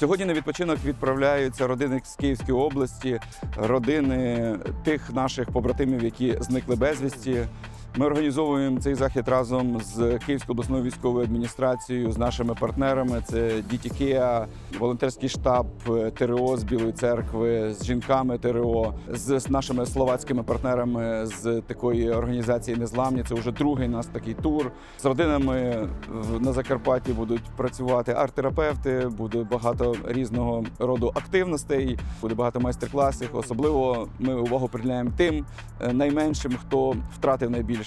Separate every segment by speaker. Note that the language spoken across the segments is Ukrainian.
Speaker 1: Сьогодні на відпочинок відправляються родини з Київської області, родини тих наших побратимів, які зникли безвісті. Ми організовуємо цей захід разом з Київською обласною військовою адміністрацією, з нашими партнерами. Це Дітікеа, волонтерський штаб ТРО з Білої церкви, з жінками ТРО, з нашими словацькими партнерами з такої організації Незламні. Це вже другий нас такий тур. З родинами на Закарпатті будуть працювати арт-терапевти, буде багато різного роду активностей, буде багато майстер-класів. Особливо ми увагу приділяємо тим е, найменшим, хто втратив найбільше.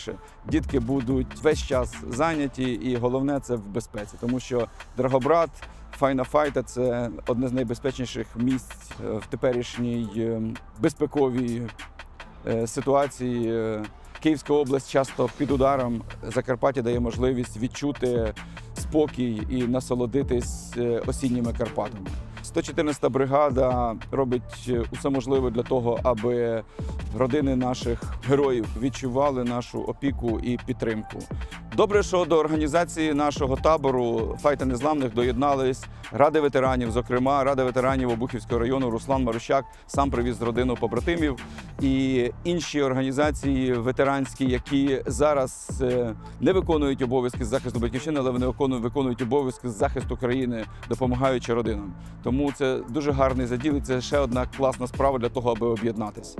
Speaker 1: Дітки будуть весь час зайняті, і головне це в безпеці, тому що Драгобрат. Файна файта це одне з найбезпечніших місць е, в теперішній е, безпековій е, ситуації. Київська область часто під ударом. Закарпаття дає можливість відчути спокій і насолодитись осінніми Карпатами. 114 бригада робить усе можливе для того, аби родини наших героїв відчували нашу опіку і підтримку. Добре, що до організації нашого табору Файта Незламних доєднались ради ветеранів, зокрема Рада ветеранів Обухівського району Руслан Марущак сам привіз родину побратимів і інші організації ветеранські, які зараз е, не виконують обов'язки з захисту батьківщини, але вони виконують обов'язки з захисту країни, допомагаючи родинам. Тому це дуже гарний заділ. і Це ще одна класна справа для того, аби об'єднатися.